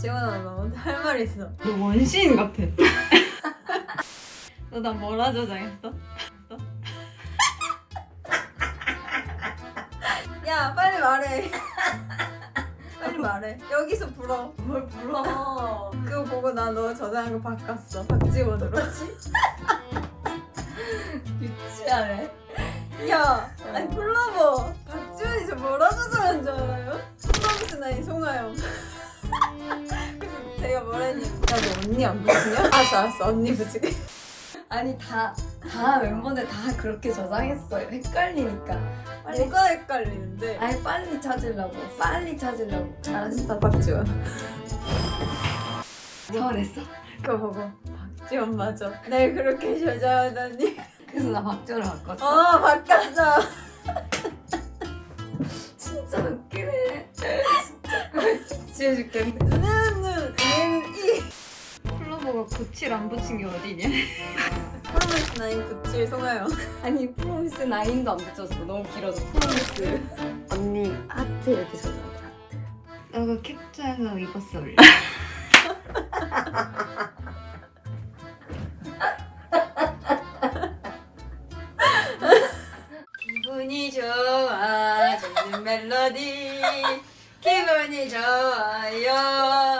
지원아 너할말 있어. 너 원시인 같아. 너 나 뭐라 저장했어? 야 빨리 말해. 빨리 말해. 여기서 불어. 뭘 불어? 그거 보고 나 너 저장한 거 바꿨어. 박지원으로. 유치하네. 야, 아니 불러봐. 박지원이 저 뭐라 저장한 줄 알아요? 프로미스 나인 송하영. 그래서 제가 뭐랬니? 야, 너 언니 안 붙이냐? 알았어, 알았어. 언니 붙이게. 아니 다 다 멤버들 다 그렇게 저장했어요. 헷갈리니까. 빨리 뭐가 헷갈리는데? 아니 빨리 찾으려고. 빨리 찾으려고. 알았어, 박지원. 서운했어? 그거 보고 박지원 맞아. 날 그렇게 저장하다니. 그래서 나 박지원을 바꿨어. 어, 바꿨어. 진짜 웃기네. 진짜 지해줄게. 눈은 눈, 이. 플로버가 고칠 안 붙인 게 어디냐? 프로미스 나인 97 송하영. 아니 프로미스 나인도 안 붙였어. 너무 길어서 프로미스. 언니 하트 이렇게 적어야 돼. 너가 캡처해서 입었어 원래. 기분이 좋아지는 멜로디 기분이 좋아요